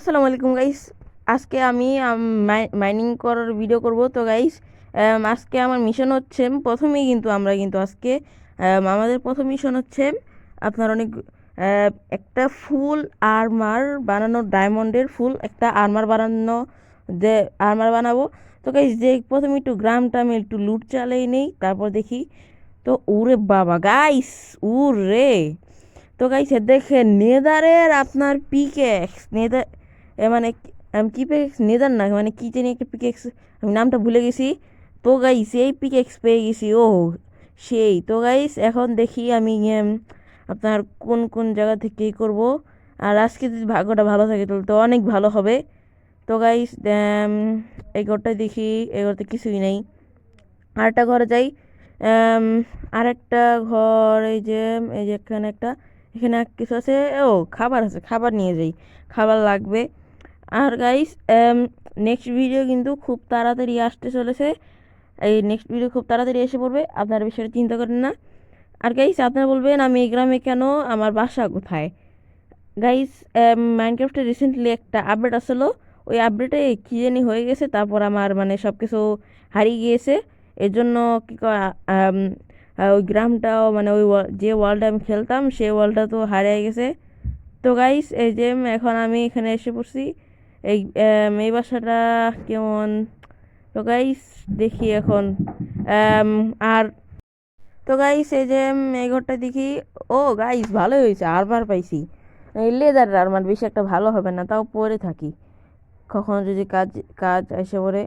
আসসালামু আলাইকুম গাইস আজকে আমি মাইনিং করার ভিডিও করব। তো গাইস আজকে আমার মিশন হচ্ছে, প্রথমেই কিন্তু আমরা কিন্তু আজকে আমাদের প্রথম মিশন হচ্ছে, আপনার অনেক একটা ফুল আর্মার বানানো ডায়মন্ডের ফুল, একটা আর্মার বানানো, যে আর্মার বানাবো। তো গাইস যে প্রথমে একটু গ্রামটা আমি একটু লুট চালাই নেই, তারপর দেখি, তো উরে বাবা গাইস উরে তো গাইস দেখে নেদারের আপনার পিকেক্স নেদার মানে আমি কি পিকেক্স নেদার না? মানে কি জানি একটা পিকেক্স আমি নামটা ভুলে গেছি। তো গাইস এই পিকেক্স পেয়ে গেছি, ও সেই। তো গাইস এখন দেখি আমি আপনার কোন কোন জায়গা থেকে কী করব। আর আজকে যদি ভাগ্যটা ভালো থাকে, তাহলে তো অনেক ভালো হবে। তো গাইস এই ঘরটায় দেখি, এই ঘরতে কিছুই নেই। আরেকটা ঘরে যাই আরেকটা ঘর, এই যে এই যে এখানে একটা, এখানে কিছু আছে। ও, খাবার আছে, খাবার নিয়ে যাই। খাবার লাগবে। আর গাইস নেক্সট ভিডিও কিন্তু খুব তাড়াতাড়ি আসতে চলেছে। এই নেক্সট ভিডিও খুব তাড়াতাড়ি এসে পড়বে, আপনারা বিষয়টা চিন্তা করেন না। আর গাইস আপনারা বলবেন, আমি এই গ্রামে কেন? আমার বাসা কোথায়? গাইস মাইনক্রাফটে রিসেন্টলি একটা আপডেট আসলো। ওই আপডেটে কী জানি হয়ে গেছে, তারপর আমার মানে সব কিছু হারিয়ে গিয়েছে। এর জন্য কী কয় ওই গ্রামটাও মানে ওই যে ওয়ার্ল্ডে আমি খেলতাম সেই ওয়ার্ল্ডটা তো হারিয়ে গেছে। তো গাইস এই যে, এখন আমি এখানে এসে পড়ছি। এই আম, এই বাসাটা কেমন? তো গাইস দেখি এখন। আর তো গাইস এই যে এই ঘরটা দেখি। ও গাইস ভালোই হয়েছে আরবার পাইছি। এই লেদার আরমার বেশি একটা ভালো হবে না তাও পরে থাকি। কখনো যদি কাজ কাজ এসে পড়ে।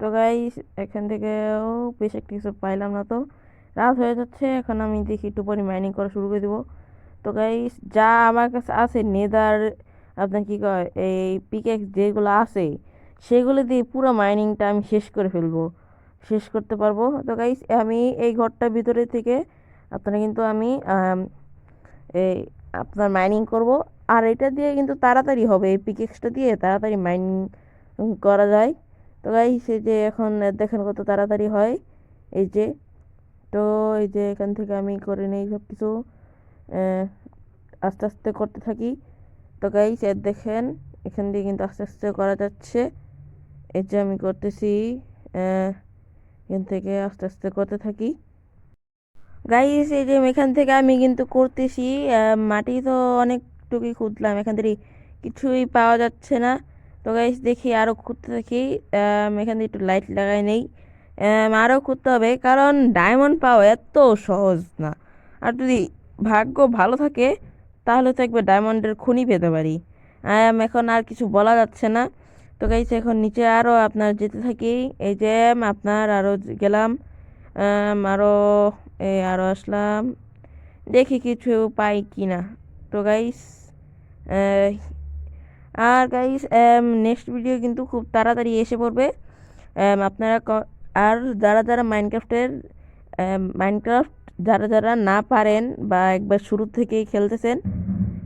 তো গাইস এখান থেকে ও বেশ একটা কিছু পাইলাম না তো। রাত হয়ে যাচ্ছে এখন আমি দেখি একটু পরে মাইনিং করা শুরু করে দেবো। তো গাইস যা আমার কাছে আছে নেদার আপনার কী কয়, এই পিকেক্স যেগুলো আছে, সেগুলো দিয়ে পুরো মাইনিংটা আমি শেষ করে ফেলব। শেষ করতে পারব। তো গাইস আমি এই ঘরটার ভিতরে থেকে আপনারা কিন্তু আমি এই আপনার মাইনিং করব। আর এটা দিয়ে কিন্তু তাড়াতাড়ি হবে, এই পিকেক্সটা দিয়ে তাড়াতাড়ি মাইনিং করা যায়। তো গাইস এই যে এখন দেখেন কত তাড়াতাড়ি হয়। এই যে, তো এই যে এখান থেকে আমি করে নিই সব কিছু আস্তে আস্তে করতে থাকি। তো গাইস এর দেখেন, এখান দিয়ে কিন্তু আস্তে আস্তে করা যাচ্ছে। এই যে আমি করতেছি এখান থেকে আস্তে আস্তে করতে থাকি। গাইস এই যে এখান থেকে আমি কিন্তু করতেছি মাটি তো অনেকটুকুই খুঁজলাম এখান থেকে কিছুই পাওয়া যাচ্ছে না। তো গাইস দেখি আরও খুঁজতে থাকি এখান থেকে একটু লাইট লাগাই নেই। আরও খুঁজতে হবে, কারণ ডায়মন্ড পাওয়া এত সহজ না। আর যদি ভাগ্য ভালো থাকে তাহলে তো একবার ডায়মন্ডের খনি পেতে পারি। আম, এখন আর কিছু বলা যাচ্ছে না। তো গাইস এখন নিচে আরও আপনার যেতে থাকি। এই যে আপনার আরও গেলাম। আরও এই আরও আসলাম। দেখি কিছু পাই কি না তো গাইস আর গাইস নেক্সট ভিডিও কিন্তু খুব তাড়াতাড়ি এসে পড়বে। আপনারা আর যারা যারা মাইনক্রাফটের মাইনক্রাফট যারা যারা না পারেন বা একবার শুরু থেকেই খেলতেছেন,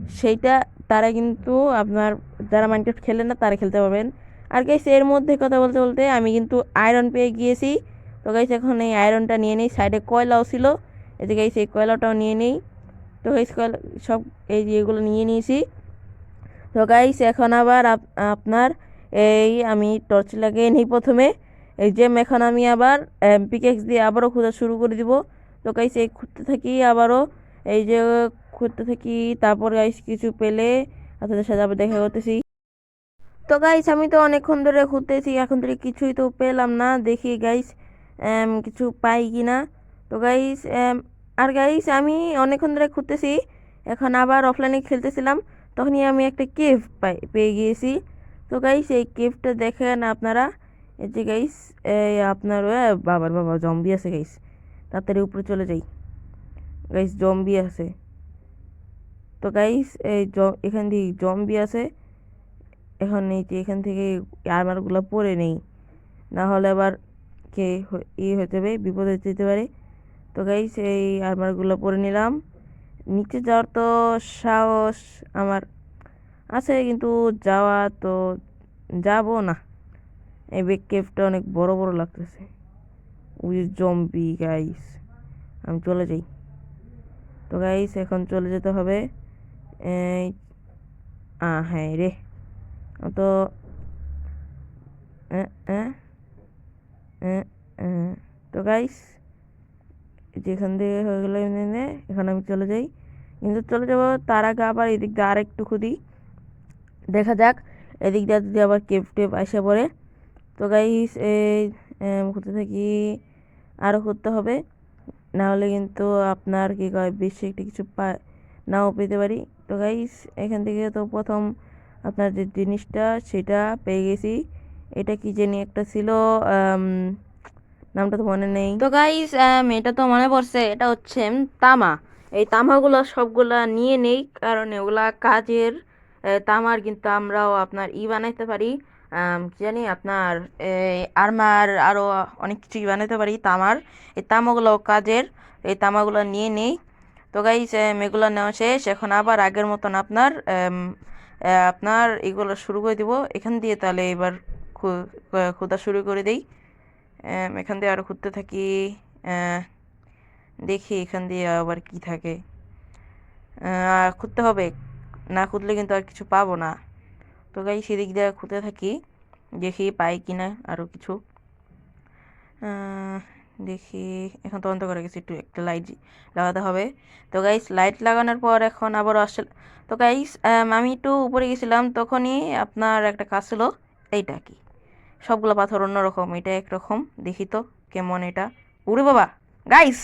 সেইটা তারা কিন্তু আপনার, যারা মাইনক্রাফট খেলেন না, তারা খেলতে পারবেন। আর গাইস এর মধ্যে কথা বলতে বলতে আমি কিন্তু আয়রন পেয়ে গিয়েছি। তো গাইস এখন এই আয়রনটা নিয়ে নিই। সাইডে কয়লাও ছিল। যে গাইস এই কয়লাটাও নিয়ে নিই। তো গাইস কয়লা, সব এই এগুলো নিয়ে নিয়েছি। তো গাইস এখন আবার আপ- আপনার এই আমি টর্চ লাগিয়ে নিই প্রথমে। এই যে এখন আমি আবার পিকেক্স দিয়ে আবারও খোঁজা শুরু করে দিব। তো গাইস এই খুঁজতে থাকি আবারও, এই যে খুঁজতে থাকি, তারপর গাইস কিছু পেলে আপনাদের সাথে আবার দেখা করতেছি। তো গাইস আমি তো অনেকক্ষণ ধরে খুঁজতেছি এখন ধরে কিছুই তো পেলাম না, দেখি গাইস কিছু পাই কি না তো গাইস আর গাইস আমি অনেকক্ষণ ধরে খুঁজতেছি এখন আবার অফলাইনে খেলতেছিলাম, তখনই আমি একটা কেভ পাই, পেয়ে গিয়েছি। তো গাইস এই কেভটা দেখেন আপনারা, এই যে গাইস এই আপনার বাবার বাবা জম্বি আছে গাইস তাড়াতাড়ি উপরে চলে যাই। গাইস জম্বি আছে। তো গাইস এই এখান থেকে জম্বি আছে। এখন এই যে এখান থেকে আর্মারগুলো পরে নেই। না হলে আবার কে ই হয়ে যাবে বিপদ হয়ে যেতে পারে। তো গাইস এই আর্মারগুলো পরে নিলাম। নিচে যাওয়ার তো সাহস আমার আছে, কিন্তু যাওয়া তো যাব না। এই বেক কেভটা অনেক বড় বড় লাগতেছে। উই জম্বি গাইস আমি চলে যাই। তো গাইস এখন চলে যেতে হবে। হ্যাঁ রে। তো। তো গাইস যেখান থেকে হয়ে গেলো এমনি এখন আমি চলে যাই। কিন্তু চলে যাব তার আগে আবার এদিক দিয়ে আর একটু খুদি দেখা যাক এদিক দিয়ে যদি আবার কেপ টেপ আসে পড়ে। তো গাইস এই এম, খুঁজতে থাকি আরও করতে হবে। না হলে কিন্তু আপনার কি কয়, বেশি একটা কিছু পা, নাও পেতে পারি। তো গাইস এখান থেকে তো প্রথম আপনার যে জিনিসটা, সেটা পেয়ে গেছি। এটা কি জানি একটা ছিল নামটা তো মনে নেই। তো গাইস এটা তো মনে পড়ছে, এটা হচ্ছে তামা। এই তামাগুলো সবগুলা নিয়ে নেই, কারণ এগুলা কাজের তামার কিন্তু আমরাও আপনার ই বানাইতে পারি। কি জানি আপনার আরমার আরও অনেক কিছুই বানাতে পারি, তামার। এই তামাগুলো কাজের, এই তামাগুলো নিয়ে নেই। তো গাইস এগুলো নেওয়া শেষ। এখন আবার আগের মতন আপনার আপনার এগুলো শুরু করে দিব। এখান দিয়ে তাহলে এবার খোদা শুরু করে দিই। এখান দিয়ে আরও খুঁজতে থাকি। দেখি এখান দিয়ে আবার কি থাকে। খুঁজতে হবে। না খুঁজলে কিন্তু আর কিছু পাবো না। তো গাই সেদিক দিয়ে খুঁজতে থাকি, দেখি পাই কি না আরও কিছু। দেখি, এখন তো অন্ধ করে গেছি, একটু একটা লাইট লাগাতে হবে। তো গাইস লাইট লাগানোর পর এখন আবার আসলে তো গাইস আমি একটু উপরে গেছিলাম, তখনই আপনার একটা কাজ ছিল, এইটা কি? সবগুলো পাথর অন্যরকম, এটা একরকম, দেখি তো কেমন এটা। উরে বাবা গাইস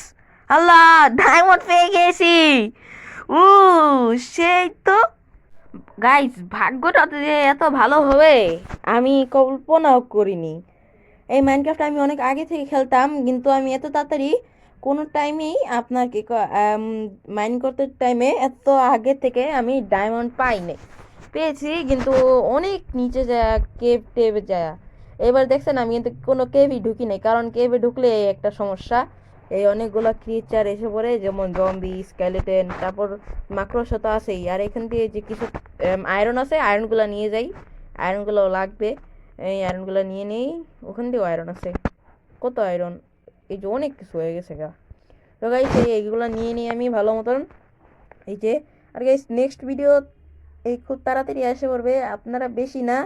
আল্লাহ ডায়মন্ড পেয়ে গেছি। উ সেই তো গাইস ভাগ্যটা যে এত ভালো হবে, আমি কল্পনাও করিনি। এই মাইনক্রাফট আমি অনেক আগে থেকে খেলতাম, কিন্তু আমি এত তাড়াতাড়ি কোনো টাইমেই আপনার কি মাইন করতে টাইমে এত আগে থেকে আমি ডায়মন্ড পাইনি। পেয়েছি, কিন্তু অনেক নিচে যায় কেভ টেভে যায়। এবার দেখছেন, আমি কিন্তু কোনো কেভই ঢুকি নাই কারণ কেভে ঢুকলে একটা সমস্যা। এই অনেকগুলো ক্রিয়েচার এসে পড়ে, যেমন জম্বি স্কেলেটেন তারপর মাকড়সা তো আছেই। আর এখান দিয়ে যে কিছু আয়রন আছে আয়রনগুলো নিয়ে যাই। আয়রনগুলো লাগবে। এই আয়রনগুলো নিয়ে নেই। ওখান দিয়েও আয়রন আছে। কত আয়রন এই যে অনেক কিছু হয়ে গেছে গা। তো গাইস এইগুলো নিয়ে নিই আমি ভালো মতন। এই যে, আর গাইস নেক্সট ভিডিও এই খুব তাড়াতাড়ি এসে পড়বে। আপনারা বেশি না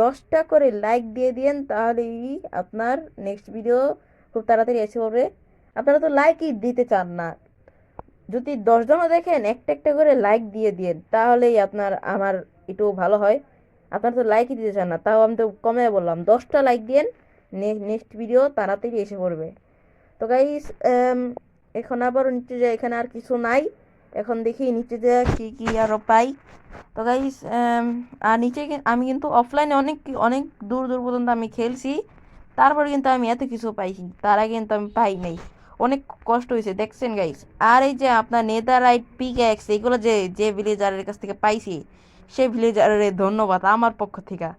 দশটা করে লাইক দিয়ে দিন তাহলেই আপনার নেক্সট ভিডিও খুব তাড়াতাড়ি এসে পড়বে। আপনারা তো লাইকই দিতে চান না। যদি দশজনও দেখেন, একটা একটা করে লাইক দিয়ে দিন তাহলেই আপনার, আমার একটু ভালো হয়। আপনারা তো লাইকই দিতে চান না, তাও আমি তো কমে বললাম, দশটা লাইক দিন নেক্সট ভিডিও তাড়াতাড়ি এসে পড়বে। তো গাইস এখন আবার নিচে যায় এখানে আর কিছু নাই। এখন দেখি নিচে যে কি কি আরও পাই। তো গাইস আর নিচে আমি কিন্তু অফলাইনে অনেক অনেক দূর দূর পর্যন্ত আমি খেলছি। তারপর কিন্তু আমি এত কিছু পাইছি, তার আগে কিন্তু আমি পাই নাই। অনেক কষ্ট হয়েছে, দেখছেন গাইস আর এই যে আপনার নেদারাইট পিক্যাক্স এগুলো যে যে ভিলেজারের কাছ থেকে পাইছি সে ভিলেজারের ধন্যবাদ আমার পক্ষ থেকে।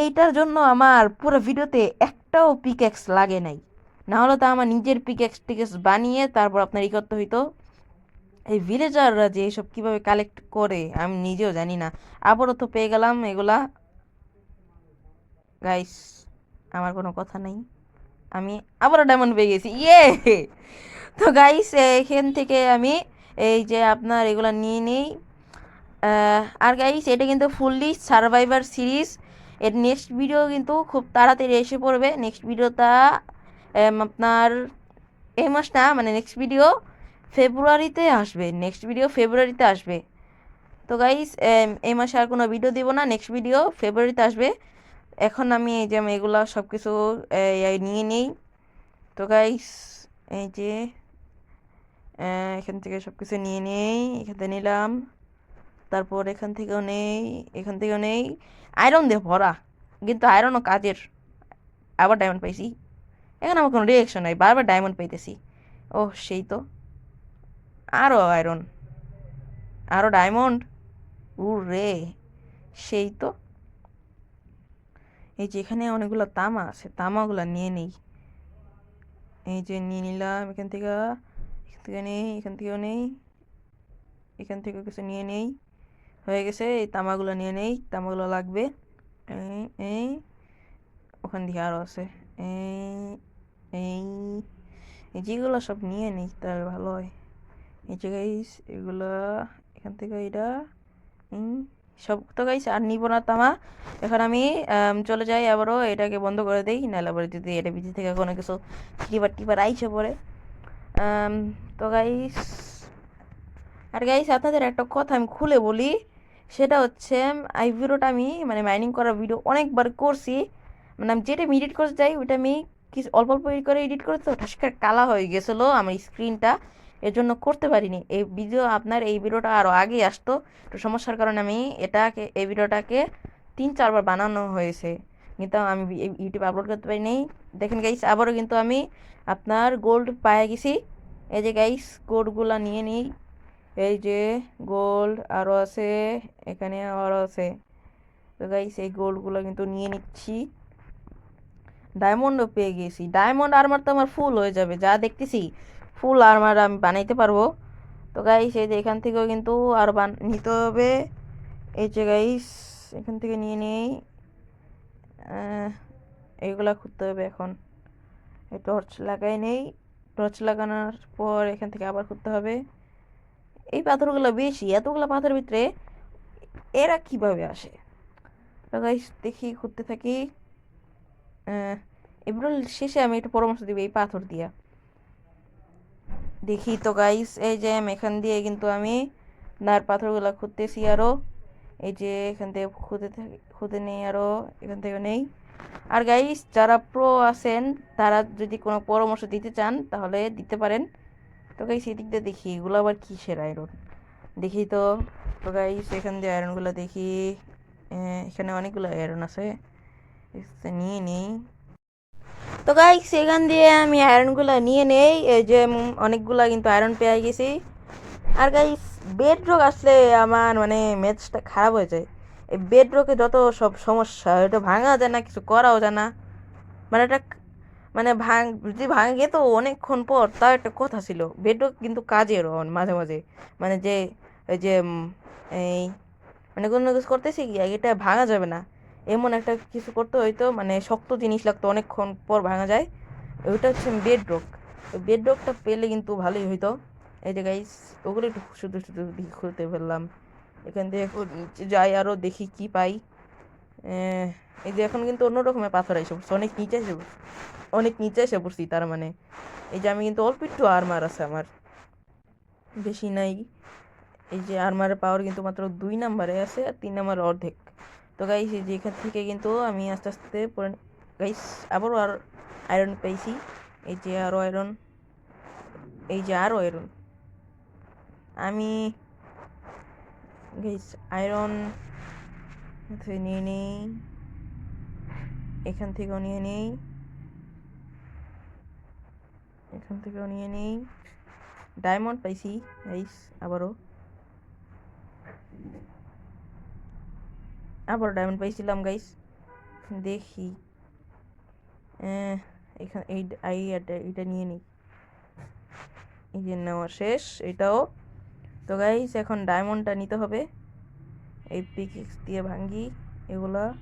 এইটার জন্য আমার পুরো ভিডিওতে একটাও পিক পিক্যাক্স লাগে নাই। না হলে তো আমার নিজের পিক পিক্যাক্স টিকেক্স বানিয়ে তারপর আপনার ই করতে হইতো। এই ভিলেজাররা যে এসব কীভাবে কালেক্ট করে, আমি নিজেও জানি না। আবারও তো পেয়ে গেলাম এগুলা। গাইস আমার কোনো কথা নেই। আমি আবারও ডায়মন্ড পেয়ে গেছি। ইয়ে তো গাইস এখান থেকে আমি এই যে আপনার এগুলো নিয়ে নিই। আর গাইস এটা কিন্তু ফুললি সার্ভাইভার সিরিজ এর নেক্সট ভিডিও কিন্তু খুব তাড়াতাড়ি এসে পড়বে। নেক্সট ভিডিওটা আপনার এই মাস না মানে নেক্সট ভিডিও ফেব্রুয়ারিতে আসবে। নেক্সট ভিডিও ফেব্রুয়ারিতে আসবে। তো গাইস এই মাসে আর কোনো ভিডিও দিব না। নেক্সট ভিডিও ফেব্রুয়ারিতে আসবে। এখন আমি এই যে আমি এগুলো সব কিছু নিয়ে নিই। তো গাইস এই যে এখান থেকে সব কিছু নিয়ে নেই, এখান থেকে নিলাম। তারপর এখান থেকেও নেই, এখান থেকেও নেই। আয়রন দিয়ে ভরা, কিন্তু আয়রনও কাজের। আবার ডায়মন্ড পাইছি। এখন আমার কোনো রিয়াকশন নাই, বারবার ডায়মন্ড পাইতেছি। ও সেই তো। আরও আয়রন আরও ডায়মন্ড উ রে সেই তো। এই যে এখানে অনেকগুলো তামা আছে, তামাগুলো নিয়ে নেই। এই যে নিয়ে নিলাম, এখান থেকে এখান থেকে নেই, এখান থেকেও নেই, এখান থেকেও কিছু নিয়ে নেই। হয়ে গেছে, এই তামাগুলো নিয়ে নেই, তামাগুলো লাগবে। এই এই, ওখান থেকে আরও আছে। এই এই এই যেগুলো সব নিয়ে নিই, তাহলে ভালো হয়। এই যে গাইস এগুলো, এখান থেকে এটা সব তো গাইস আর নিব না তামা। এখন আমি চলে যাই আবারও এটাকে বন্ধ করে দিই নাহলে আবার যদি এটা ভিতর থেকে কোনো কিছু টিপার টিপার আইসে আম, তো গাইস আর গাইস আপনাদের একটা কথা আমি খুলে বলি সেটা হচ্ছে আই ভিডিওটা আমি মানে মাইনিং করার ভিডিও অনেকবার করছি। মানে আমি যেটা এডিট করতে যাই ওইটা আমি কিছু অল্প অল্প করে এডিট করে তো করে কালা হয়ে গেছিল আমার স্ক্রিনটা এর জন্য করতে পারিনি। এই ভিডিও আপনার এই ভিডিওটা আরও আগে আসতো। একটু সমস্যার কারণে আমি এটাকে, এই ভিডিওটাকে তিন, চারবার বানানো হয়েছে। কিন্তু আমি ইউটিউব আপলোড করতে পারিনি। দেখেন গাইস আবারও কিন্তু আমি আপনার গোল্ড পায়ে গেছি। এই যে গাইস গোল্ডগুলা নিয়ে নিই। এই যে গোল্ড আরও আছে, এখানে আরও আছে। তো গাইস এই গোল্ডগুলো কিন্তু নিয়ে নিচ্ছি। ডায়মন্ডও পেয়ে গেছি। ডায়মন্ড আর্মার তো আমার ফুল হয়ে যাবে। যা দেখতেছি ফুল আর্মার আমি বানাইতে পারব। তো গাইস এই যে এখান থেকেও কিন্তু আর বান নিতে হবে। এই যে গাইস এখান থেকে নিয়ে নেই। এইগুলা খুঁজতে হবে এখন। এই টর্চ লাগাই নেই। টর্চ লাগানোর পর এখান থেকে আবার খুঁজতে হবে। এই পাথরগুলো বেশি, এতগুলো পাথরের ভিতরে এরা কীভাবে আসে? তো গাইস দেখি খুঁজতে থাকি। এবার শেষে আমি একটু পরামর্শ দিব এই পাথর দিয়া। দেখি তো গাইস এই যে আমি এখান দিয়ে কিন্তু আমি নার পাথরগুলো খুঁজতেছি আরও এই যে এখান থেকে খুঁজে খুঁজে নেই আরও এখান থেকে নেই আর গাইস যারা প্রো আছেন তারা যদি কোনো পরামর্শ দিতে চান তাহলে দিতে পারেন তো গাইস এদিক দিয়ে দেখি এগুলো আবার কিসের আয়রন দেখি তো তো গাইস এখান দিয়ে আয়রনগুলো দেখি এখানে অনেকগুলো আয়রন আছে নিয়ে নেই তো গাই সেখান দিয়ে আমি আয়রনগুলো নিয়ে নেই। এই যে অনেকগুলা কিন্তু আয়রন পেয়ে গেছি। আর গাই বেড রোগ আসলে আমার মানে ম্যাচটা খারাপ হয়ে যায়। এই বেড রোগে যত সব সমস্যা, এটা ভাঙা যায় না, কিছু করাও যায় না। মানে এটা মানে ভাঙ, যদি ভাঙে তো অনেকক্ষণ পর তাও একটা কথা ছিল। বেড রোগ কিন্তু কাজের মাঝে মাঝে। মানে যে, এই যে এই মানে কোনো কিছু করতেছি কি এটা ভাঙা যাবে না। এমন একটা কিছু করতে হইতো মানে শক্ত জিনিস লাগতো অনেকক্ষণ পর ভাঙা যায়। ওইটা হচ্ছে বেড রোগ বেড রোগটা পেলে কিন্তু ভালোই হইতো। এই যে গাইস ওগুলো একটু শুধু শুধু খুলতে ফেললাম এখান থেকে যাই আরও দেখি কি পাই। এই যে এখন কিন্তু অন্য রকমের পাথর এসে পড়ছে। অনেক নিচে এসে অনেক নিচে এসে পড়ছি, তার মানে। এই যে আমি কিন্তু অল্প একটু আর্মার আছে আমার। বেশি নাই। এই যে আর্মারের পাওয়ার কিন্তু মাত্র দুই নাম্বারে আছে আর তিন নাম্বার অর্ধেক। তো গাইস এই যে এখান থেকে কিন্তু আমি আস্তে আস্তে পরে গাইস আবারও আর আয়রন পেয়েছি। এই যে আরও আয়রন এই যে আরও আয়রন আমি গাইস আয়রন নিয়ে নেই। এখান থেকেও নিয়ে নেই। এখান থেকেও নিয়ে নেই। ডায়মন্ড পাইছি গাইস আবারও। আবার ডায়মন্ড পাইছিলাম গাইস দেখি। এখানে, এই এই এটা- নিয়ে নিই। এই যে নেওয়া শেষ, এটাও। তো গাইস এখন ডায়মন্ডটা নিতে হবে। এই পিকেক্স দিয়ে ভাঙ্গি এগুলা।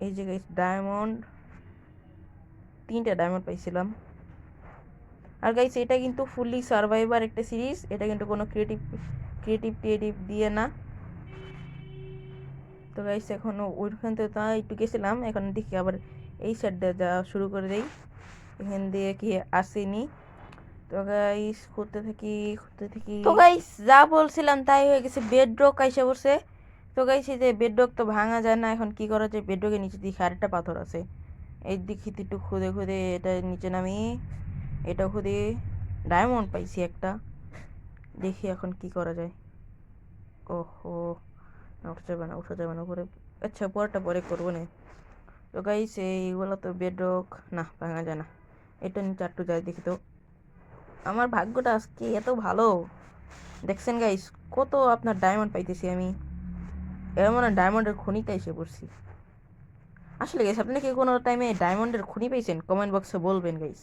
এই যে গাইস ডায়মন্ড তিনটা ডায়মন্ড পাইছিলাম। আর গাইস এটা কিন্তু ফুললি সার্ভাইভার একটা সিরিজ এটা কিন্তু কোনো ক্রিয়েটিভ ক্রিয়েটিভ ক্রিয়েটিভ দিয়ে না। তো গাইস এখন ওইখান থেকে তো একটু গেছিলাম, এখন দেখি আবার এই সাইডটা যাওয়া শুরু করে দেই। এখান দিয়ে কি আসেনি। তো গাইস খুঁজতে থাকি খুঁজতে থাকি। তো গাইস যা বলছিলাম তাই হয়ে গেছে বেড রক আইসা পড়ছে। তো গাইস এই যে বেড রক তো ভাঙা যায় না, এখন কি করা যায়? বেড রকের নিচে দেখি আরেকটা পাথর আছে। এই দিকে একটু খুদে খুদে, এটা নিচে নামি, এটা খুদে। ডায়মন্ড পাইছি একটা। দেখি এখন কি করা যায়। ওহো। না উঠা যাবে না উঠা যাবে না উপরে আচ্ছা পরেরটা পরে করব না। তো গাইস এইগুলো তো বেডরক না, ভাঙা যায় না। এটা নিচে একটু যাই দেখি তো। আমার ভাগ্যটা আজকে এত ভালো। দেখছেন গাইস কত আপনার ডায়মন্ড পাইতেছি আমি। এর মানে ডায়মন্ডের খনিতে এসে পড়ছি। আসলে গাইস আপনি কি কোনো টাইমে ডায়মন্ডের খনি পেয়েছেন কমেন্ট বক্সে বলবেন গাইস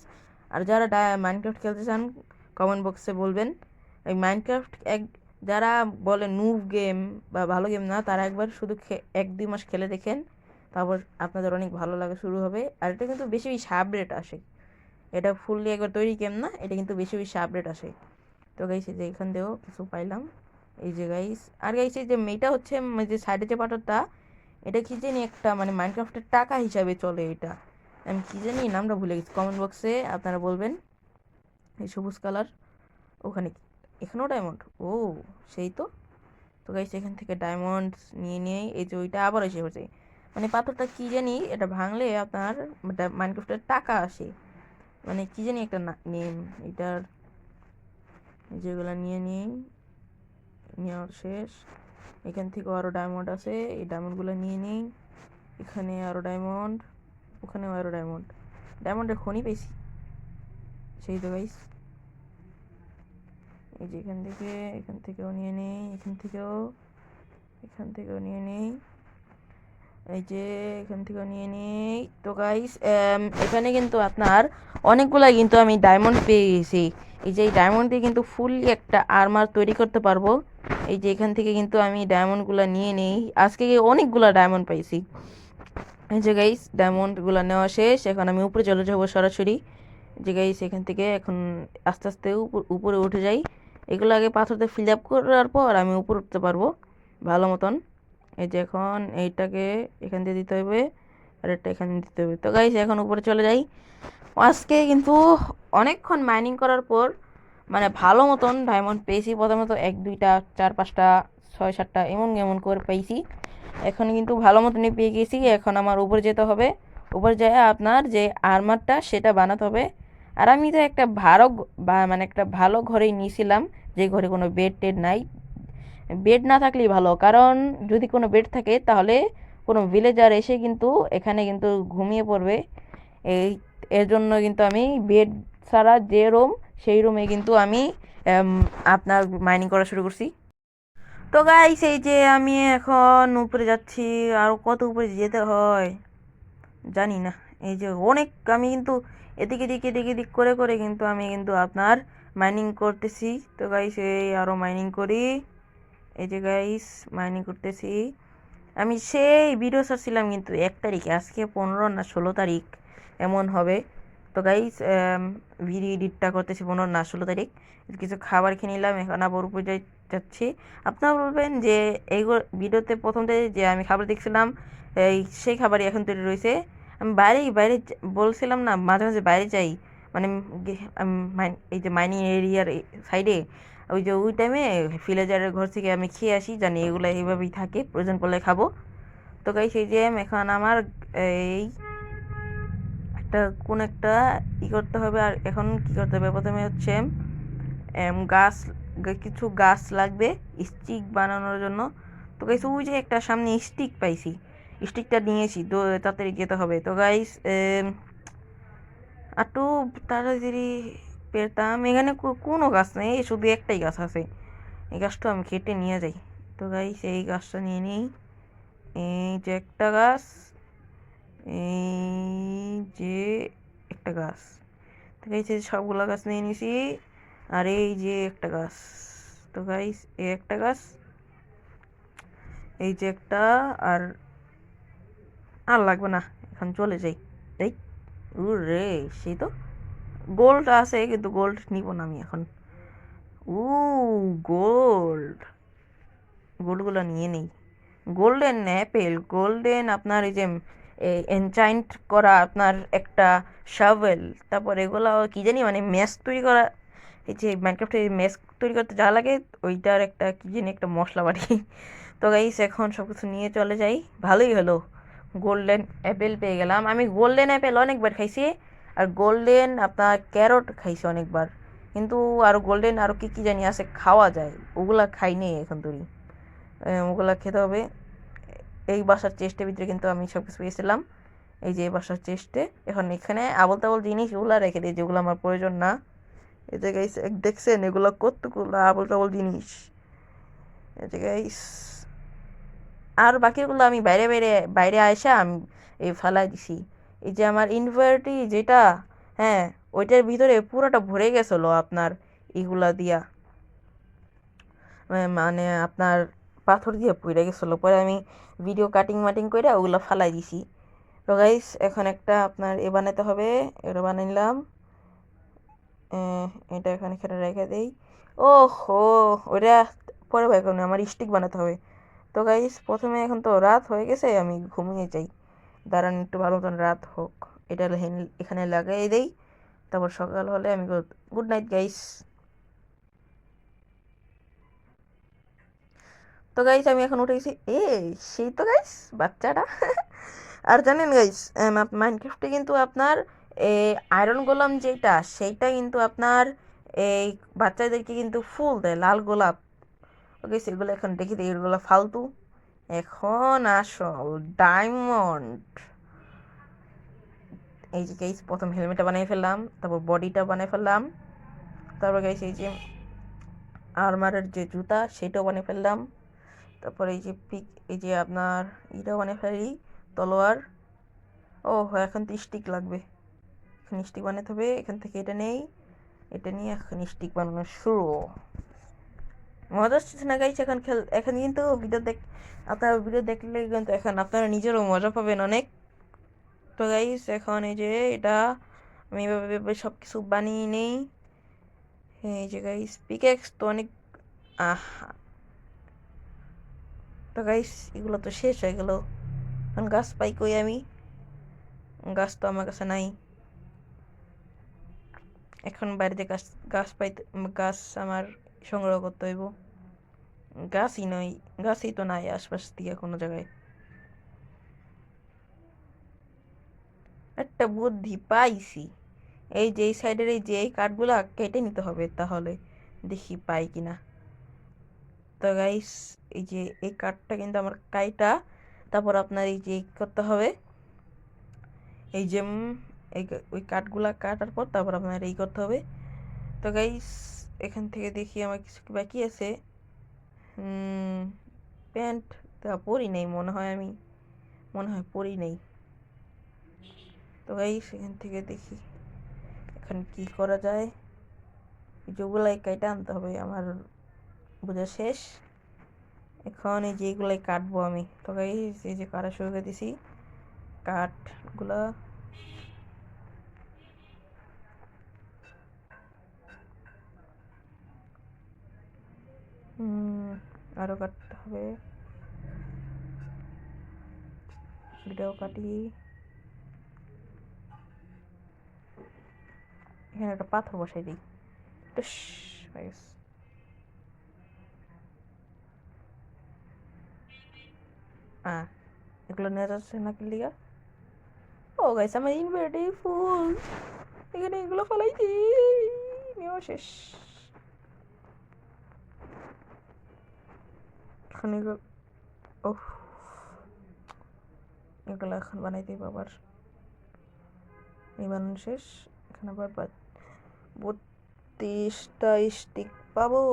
আর যারা ডায় মাইনক্রাফট খেলতে চান কমেন্ট বক্সে বলবেন। এই মাইনক্রাফট এক যারা বলে নুভ গেম বা ভালো গেম না, তারা একবার শুধু এক দুই মাস খেলে দেখেন, তারপর আপনাদের অনেক ভালো লাগা শুরু হবে। আর এটা কিন্তু বেশি বেশি আপডেট আসে। এটা ফুললি একবার তৈরি গেম না, এটা কিন্তু বেশি বেশি আপডেট আসে। তো গাইছে যে এখান দিয়েও কিছু পাইলাম। এই যে গাইস আর এই যে মেয়েটা হচ্ছে যে সাইডে যে পাথরটা এটা কি জানি একটা মানে মাইনক্রাফটের টাকা হিসাবে চলে এটা। আমি কি জানি নামটা ভুলে গেছি। কমেন্ট বক্সে আপনারা বলবেন। এই সবুজ কালার ওখানে? এখানেও ডায়মন্ড ও, সেই তো। তো গাইস এখান থেকে ডায়মন্ড নিয়ে নিয়ে এই যে ওইটা আবার এসে পড়ছে। মানে পাথরটা কি জানি, এটা ভাঙলে আপনার মাইনক্রাফটের টাকা আসে। মানে কি জানি একটা নেম এটার যেগুলো নিয়ে নিই নেওয়ার শেষ। এখান থেকে আরও ডায়মন্ড আছে, এই ডায়মন্ডগুলো নিয়ে নিই। এখানে আরও ডায়মন্ড ওখানেও আরও ডায়মন্ড ডায়মন্ডের খনি পেয়েছি। সেই তো গাইস এই যে এখান থেকে, এখান থেকেও নিয়ে নেই, এখান থেকেও এখান থেকেও নিয়ে নেই। এই যে এখান থেকেও নিয়ে নেই। তো গাইস এখানে কিন্তু আপনার অনেকগুলাই কিন্তু আমি ডায়মন্ড পেয়ে গেছি। এই যে এই ডায়মন্ড দিয়ে কিন্তু ফুললি একটা আর্মার তৈরি করতে পারব। এই যে এখান থেকে কিন্তু আমি ডায়মন্ডগুলো নিয়ে নেই। আজকে অনেকগুলো ডায়মন্ড পাইছি। এই যে গাইস ডায়মন্ডগুলো নেওয়া শেষ। এখন আমি উপরে চলে যাব সরাসরি। যে গাইস এখান থেকে এখন আস্তে আস্তে উপ- উপরে উঠে যাই। এগুলো আগে পাথরতে ফিল আপ করার পর আমি উপরে উঠতে পারব। ভালো মতন। এই যে এখন এইটাকে এখান দিয়ে দিতে হবে, আর এটা এখানে দিতে হবে। তো গাইস এখন উপরে চলে যাই। আজকে কিন্তু অনেকক্ষণ মাইনিং করার পর মানে ভালো মতন ডায়মন্ড পেয়েছি। প্রথমত এক, দুইটা, চার, পাঁচটা, ছয়, সাতটা, এমন এমন করে পেয়েছি এখন কিন্তু ভালো মতনই পেয়ে গেছি। এখন আমার উপরে যেতে হবে। উপরে যায় আপনার যে আর্মারটা সেটা বানাতে হবে। আর আমি তো একটা ভালো মানে একটা ভালো ঘরেই নিয়েছিলাম, যে ঘরে কোনো বেড টেড নাই। বেড না থাকলেই ভালো, কারণ যদি কোনো বেড থাকে, তাহলে কোনো ভিলেজার এসে কিন্তু এখানে কিন্তু ঘুমিয়ে পড়বে। এই, এর জন্য কিন্তু আমি বেড ছাড়া যে রুম সেই রুমে কিন্তু আমি আপনার মাইনিং করা শুরু করছি। তো গাইস এই যে আমি এখন উপরে যাচ্ছি, আর কত উপরে যেতে হয়? জানি না। এই যে অনেক, আমি কিন্তু এদিক এদিক এদিক এদিক করে করে কিন্তু আমি কিন্তু আপনার মাইনিং করতেছি। তো গাইস এই আরও মাইনিং করি। এই যে গাইস মাইনিং করতেছি। আমি সেই ভিডিও ছাড়ছিলাম কিন্তু এক তারিখে, আজকে পনেরো না ষোলো তারিখ, এমন হবে। তো গাইস ভিডিও এডিটটা করতেছি পনেরো না ষোলো তারিখ। কিছু খাবার খেয়ে নিলাম, এখন আবার উপরে যাচ্ছি। আপনারা বলবেন যে এই ভিডিওতে প্রথমতে যে আমি খাবার দেখছিলাম, এই সেই খাবারই এখন তৈরি রয়েছে। আমি বাইরে বাইরে বলছিলাম না, মাঝে মাঝে বাইরে যাই। মানে এই যে মাইনিং এরিয়ার সাইডে ওই যে ওই টাইমে ভিলেজারের ঘর থেকে আমি খেয়ে আসি, জানি এগুলো এইভাবেই থাকে, প্রয়োজন পড়লে খাব। তো গাই সেই যে এখন আমার, এই একটা, কোন একটা ই করতে হবে, আর এখন কি করতে হবে? প্রথমে হচ্ছে গাছ কিছু গাছ লাগবে স্টিক বানানোর জন্য। তো গাইস ওই যে একটা সামনে স্টিক পাইছি। স্টিকটা নিয়েছি, তো তাড়াতাড়ি যেতে হবে। তো গাইস একটু তাড়াতাড়ি পেতাম এখানে কোনো গাছ নেই শুধু একটাই গাছ আছে। এই গাছটা আমি কেটে নিয়ে যাই। তো গাইস এই গাছটা নিয়ে নিই। এই যে একটা গাছ, এই যে একটা গাছ। তো গাইস সবগুলো গাছ নিয়ে নিছি, আর এই যে একটা গাছ। তো গাইস এই একটা গাছ, এই যে একটা, আর আর লাগবে না, এখন চলে যাই। এই রে সেই তো। গোল্ড আছে, কিন্তু গোল্ড নিব না আমি এখন। উ গোল্ড গোল্ডগুলো নিয়ে নেই। গোল্ডেন অ্যাপেল গোল্ডেন আপনার এই যে এনচাইন্ট করা আপনার একটা শাভেল তারপর এগুলো কি জানি মানে ম্যাচ তৈরি করা, এই যে মাইনক্রাফ্টের ম্যাচ তৈরি করতে যা লাগে, ওইটার একটা কি জানি একটা মশলা বাড়ি। তো গাইস এখন সব কিছু নিয়ে চলে যাই। ভালোই হলো। গোল্ডেন অ্যাপেল পেয়ে গেলাম। আমি গোল্ডেন অ্যাপেল অনেকবার খাইছি, আর গোল্ডেন আপনার ক্যারট খাইছি অনেকবার। কিন্তু আরও গোল্ডেন আরও কী কী জানি আছে খাওয়া যায়, ওগুলা খাই এখন তৈরি ওগুলা খেতে হবে। এই বাসার চেস্টের ভিতরে কিন্তু আমি সব কিছু পেয়েছিলাম এই যে বাসার চেস্টে এখন এখানে আবল তাবল জিনিস ওগুলা রেখে দিই যেগুলো আমার প্রয়োজন না। যে গাইস দেখছেন এগুলো কতগুলো আবল তাবল জিনিস যে গাইস আর বাকিগুলো আমি বাইরে বাইরে বাইরে আয়সা আমি এই ফেলাই দিছি। এই যে আমার ইনভার্টি যেটা হ্যাঁ ওইটার ভিতরে পুরোটা ভরে গেছিল আপনার এগুলা দিয়া। মানে আপনার পাথর দিয়ে পড়ে গেছিল। পরে আমি ভিডিও কাটিং মাটিং করে ওগুলো ফালাই দিছি। তো গাইস এখন একটা আপনার এ বানাতে হবে। এটা বানাইলাম এটা এখানে এখানে রেখে দেই। ও হো ওটা পরে ভাই আমার স্টিক বানাতে হবে। তো গাইস প্রথমে এখন তো রাত হয়ে গেছে, আমি ঘুমিয়ে যাই। দাঁড়ান একটু, ভালো মতন রাত হোক। এটা এখানে লাগাই দেই। তারপর সকাল হলে আমি গুড নাইট গাইস তো গাইস আমি এখন উঠে গেছি। এ সেই তো গাইস বাচ্চাটা। আর জানেন গাইস মাইনক্রাফটে কিন্তু আপনার আয়রন গোলাম যেটা, সেইটা কিন্তু আপনার, এই বাচ্চাদেরকে কিন্তু ফুল দেয়, লাল গোলাপ। ওকে সেগুলো এখন দেখি দিই এগুলো ফালতু। এখন আসল ডায়মন্ড এই যে গাইস প্রথম হেলমেটটা বানিয়ে ফেললাম, তারপর বডিটা বানিয়ে ফেললাম, তারপর গাইস এই যে আর্মারের যে জুতা, সেটাও বানিয়ে ফেললাম। তারপর এই যে পিক এই যে আপনার এটাও বানিয়ে ফেলি, তলোয়ার। ও এখন তো স্টিক লাগবে। এখন স্টিক বানাতে হবে, এখান থেকে এটা নেই। এটা নিয়ে এখন স্টিক বানানো শুরু। মজা আসছে না গাইছে এখন খেল, এখন কিন্তু ভিডিও দেখ, আপনারা ভিডিও দেখলে কিন্তু এখন আপনারা নিজেরও মজা পাবেন অনেক। তো গাইস এখন এই যে এটা, আমি এভাবে সব কিছু বানিয়ে নেই। এই যে গাইস পিকেক্স তো অনেক, আহা। তো গাইস এগুলো তো শেষ হয়ে গেল। এখন গাছ পাই কই আমি? গাছ তো আমার কাছে নাই। এখন বাড়িতে গাছ গাছ পাইতে, গাছ আমার সংগ্রহ করতে হইব। গাছই নয় গাছই তো নাই আশপাশ দিয়ে কোনো জায়গায় একটা বুদ্ধি পাইছি এই যে সাইডের এই যে কাঠগুলা কেটে নিতে হবে তাহলে দেখি পাই কিনা তো গাইস এই যে এই কাঠটা কিন্তু আমার কাইটা তারপর আপনার এই যে করতে হবে এই যে ওই কাঠগুলা কাটার পর তারপর আপনার এই করতে হবে তো গাইস এখান থেকে দেখি আমার কিছু বাকি আছে প্যান্ট তা পরি নেই মনে হয় আমি। মনে হয় পরি নেই। তো গাইস এখান থেকে দেখি এখন কি করা যায়। যেগুলাই কাইটা আনতে হবে আমার বোঝা শেষ। এখন এই যে এগুলাই কাটবো আমি। তো এই যে কাটা শুরু করে দিছি। কাঠগুলা আরও কাটতে হবে। এটাও কাটি। এখানে একটা পাথর বসাই দিই। টুস, হয়ে এগুলো নেওয়া যাচ্ছে না কি লিগা? ও গাইস আমার ইনভার্টারি ফুল। এখানে এগুলো ফেলাই দিই। নেওয়া শেষ। এখন ও এগুলো এখন বানাই দিব আবার। এই বানানো শেষ। এখানে আবার বত্রিশটা স্টিক পাবো।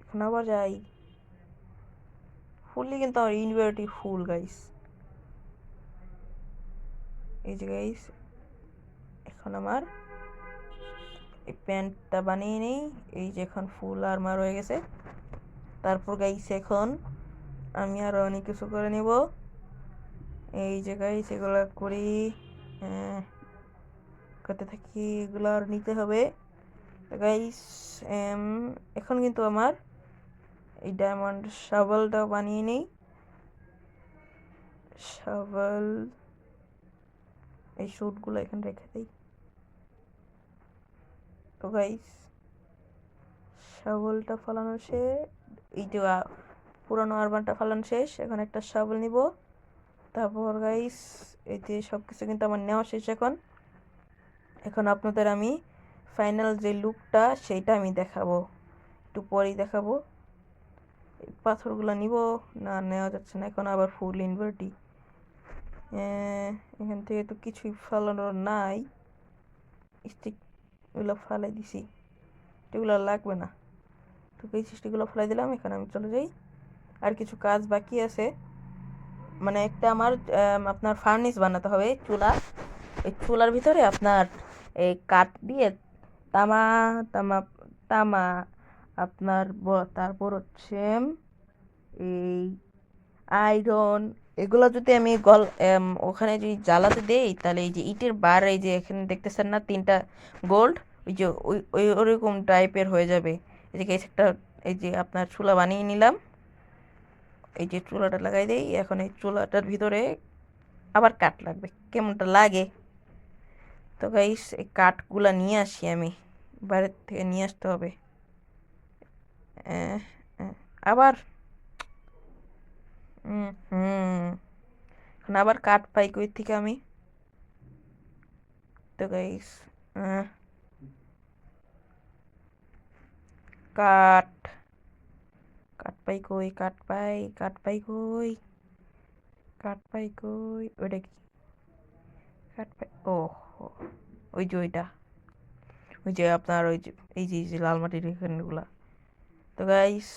এখন আবার যাই। ফুললি কিন্তু আমার ইনভার্টি ফুল গাইস এই যে গাইস এখন আমার এই প্যান্টটা বানিয়ে নেই। এই যে, এখন ফুল আর মার হয়ে গেছে। তারপর গাইস এখন আমি আরও অনেক কিছু করে নিব। এই যে গাইস এগুলো করি হ্যাঁ, করতে থাকি এগুলো আর নিতে হবে। গাইস এখন কিন্তু আমার এই ডায়মন্ড শাবলটাও বানিয়ে নেই। শাবল এই শুটগুলো এখানে রেখে দিই। তো গাইস শাবলটা ফলানো শেষ আ- পুরোনো আরবানটা ফলানো শেষ, এখন একটা শাবল নিব। তারপর গাইস এই যে সব কিছু কিন্তু আমার নেওয়া শেষ এখন। এখন আপনাদের আমি ফাইনাল যে লুকটা সেইটা আমি দেখাবো। একটু পরেই দেখাবো। পাথরগুলো নিব, না নেওয়া যাচ্ছে না, এখন আবার ফুল ইনভার্টি এখান থেকে তো কিছুই ফেলানোর নাই। স্টিকগুলো ফালাই দিছি। এগুলো লাগবে না। তো এই স্টিকগুলো ফেলাই দিলাম, এখানে আমি চলে যাই। আর কিছু কাজ বাকি আছে। মানে একটা আমার আপনার ফার্নিস বানাতে হবে, চুলা। এই চুলার ভিতরে আপনার এই কাঠ দিয়ে তামা তামা তামা, আপনার তারপর হচ্ছে এই আয়রন এগুলো যদি আমি গল ওখানে যদি জ্বালাতে দেই, তাহলে এই যে ইটের বার, এই যে এখানে দেখতেছেন না, তিনটা গোল্ড ওই যে ওই ওই ওরকম টাইপের হয়ে যাবে। গাইস একটা, এই যে আপনার চুলা বানিয়ে নিলাম। এই যে চুলাটা লাগাই দেই, এখন এই চুলাটার ভিতরে আবার কাঠ লাগবে, কেমনটা লাগে? তো গাইস এই কাঠগুলা নিয়ে আসি আমি, বাইরের থেকে নিয়ে আসতে হবে। আবার? হুম আবার কাঠ পাই কই থেকে আমি? তো গাইস কাঠ কাঠ পাই কই কাঠ পাই কাঠ পাই কই কাঠ পাই কই, ওইটা কি? কাঠ পাই ও ওই যে ওইটা, ওই যে আপনার ওই যে, এই যে যে লাল মাটির এখানগুলা। তো গাইস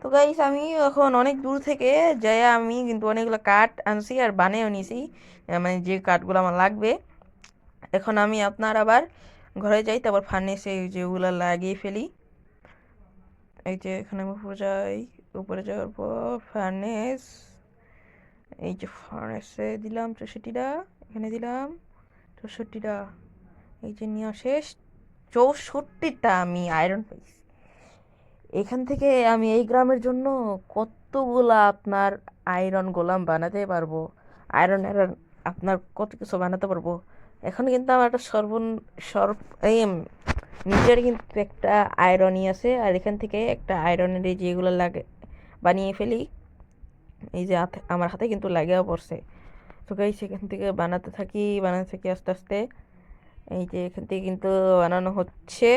তো গাইস আমি এখন অনেক দূর থেকে যাই, আমি কিন্তু অনেকগুলো কাঠ আনছি আর বানিয়েও নিছি। মানে যে কাঠগুলো আমার লাগবে। এখন আমি আপনার আবার ঘরে যাই, তারপর ফার্নেসে যেগুলো লাগিয়ে ফেলি। এই যে এখানে আমি উপরে যাই, উপরে যাওয়ার পর ফার্নেস এই যে ফার্নেসে দিলাম চৌষট্টিটা, এখানে দিলাম চৌষট্টিটা। এই যে নেওয়া শেষ, চৌষট্টিটা আমি আয়রন পাইছি এখান থেকে আমি এই গ্রামের জন্য কতগুলা আপনার আয়রন গোলাম বানাতে পারব? আয়রন আয়রন আপনার কত কিছু বানাতে পারব? এখন কিন্তু আমার একটা সর্ব সর্ব, এই নিজের কিন্তু একটা আয়রনই আছে, আর এখান থেকে একটা আয়রনের এই যেগুলো লাগে, বানিয়ে ফেলি, এই যে আমার হাতে কিন্তু লাগেও পড়ছে। তো গাইস, এখান থেকে বানাতে থাকি বানাতে থাকি আস্তে আস্তে। এই যে এখান থেকে কিন্তু বানানো হচ্ছে।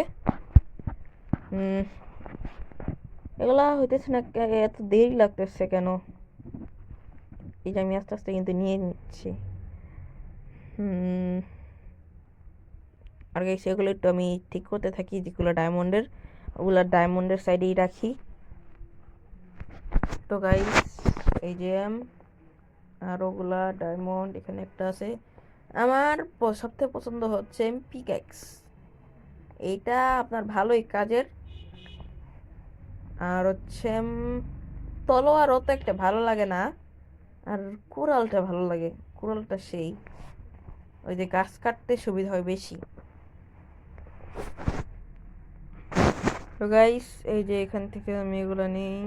এগুলা হইতেছে না এত দেরি লাগতেছে কেন? এই যে আমি আস্তে আস্তে কিন্তু নিয়ে নিচ্ছি। হুম। আর গাইস এগুলো একটু আমি ঠিক করতে থাকি, যেগুলো ডায়মন্ডের ওগুলো ডায়মন্ডের সাইডেই রাখি। তো গাইস এই যে আর ওগুলা ডায়মন্ড এখানে একটা আছে। আমার সবথেকে পছন্দ হচ্ছে পিক্যাক্স এইটা আপনার ভালোই কাজের। আর হচ্ছে তলোয়ার অত একটা ভালো লাগে না, আর কুড়ালটা ভালো লাগে। কুড়ালটা সেই। ওই যে গাছ কাটতে সুবিধা হয় বেশি। তো গাইস এই যে এখান থেকে আমি এগুলো নিই।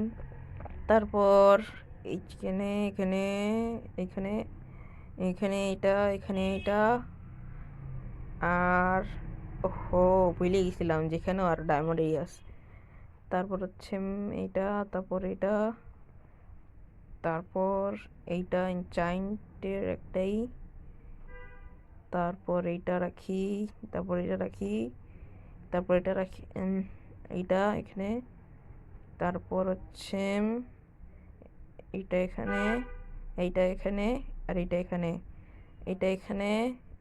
তারপর এইখানে, এখানে এখানে এখানে এটা এখানে এটা আর ওহো, ভুলে গেছিলাম যেখানেও আর ডায়মন্ড এই আছে। তারপর হচ্ছে এইটা, তারপর এটা তারপর এইটা চাইন্টের একটাই। তারপর এইটা রাখি, তারপর এটা রাখি। তারপর এটা রাখি এইটা এখানে, তারপর হচ্ছে এইটা এখানে এইটা এখানে, আর এইটা এখানে এটা এখানে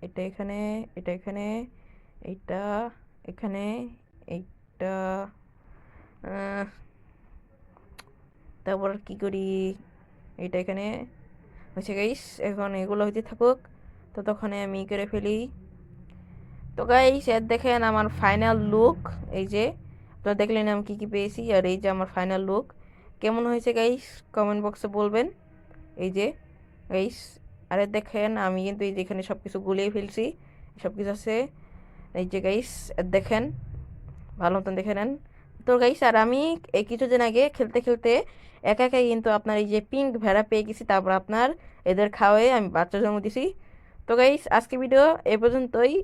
এটা এখানে এটা এখানে, এইটা এখানে, এইটা তারপর কি করি এটা এখানে হচ্ছে গাইস এখন এগুলো হইতে থাকুক, ততক্ষণে আমি করে ফেলি। তো গাইস এর দেখেন আমার ফাইনাল লুক এই যে, আপনারা দেখলেন আমি কী কী পেয়েছি, আর এই যে আমার ফাইনাল লুক কেমন হয়েছে গাইস কমেন্ট বক্সে বলবেন। এই যে গাইস আরে দেখেন আমি কিন্তু এই যে এখানে সব কিছু গুলিয়ে ফেলছি সব কিছু আছে। এই যে গাইস দেখেন, ভালো মতন দেখে নেন। তো গাইস আর আমি এই কিছুদিন আগে খেলতে খেলতে একা একাই কিন্তু আপনার এই যে পিঙ্ক ভেড়া পেয়ে গেছি, তারপর আপনার এদের খাওয়ায়ে আমি বাচ্চা জন্ম দিছি। তো গাইস আজকে ভিডিও এ পর্যন্তই।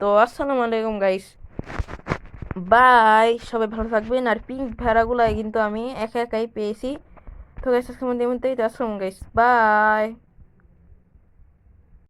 তো আসসালামু আলাইকুম গাইস বাই সবাই ভালো থাকবেন। আর পিঙ্ক ভেড়াগুলো কিন্তু আমি একা একাই পেয়েছি। তো গাইস আজকে মধ্যে এমনিতেই তো আসসালাম গাইস বাই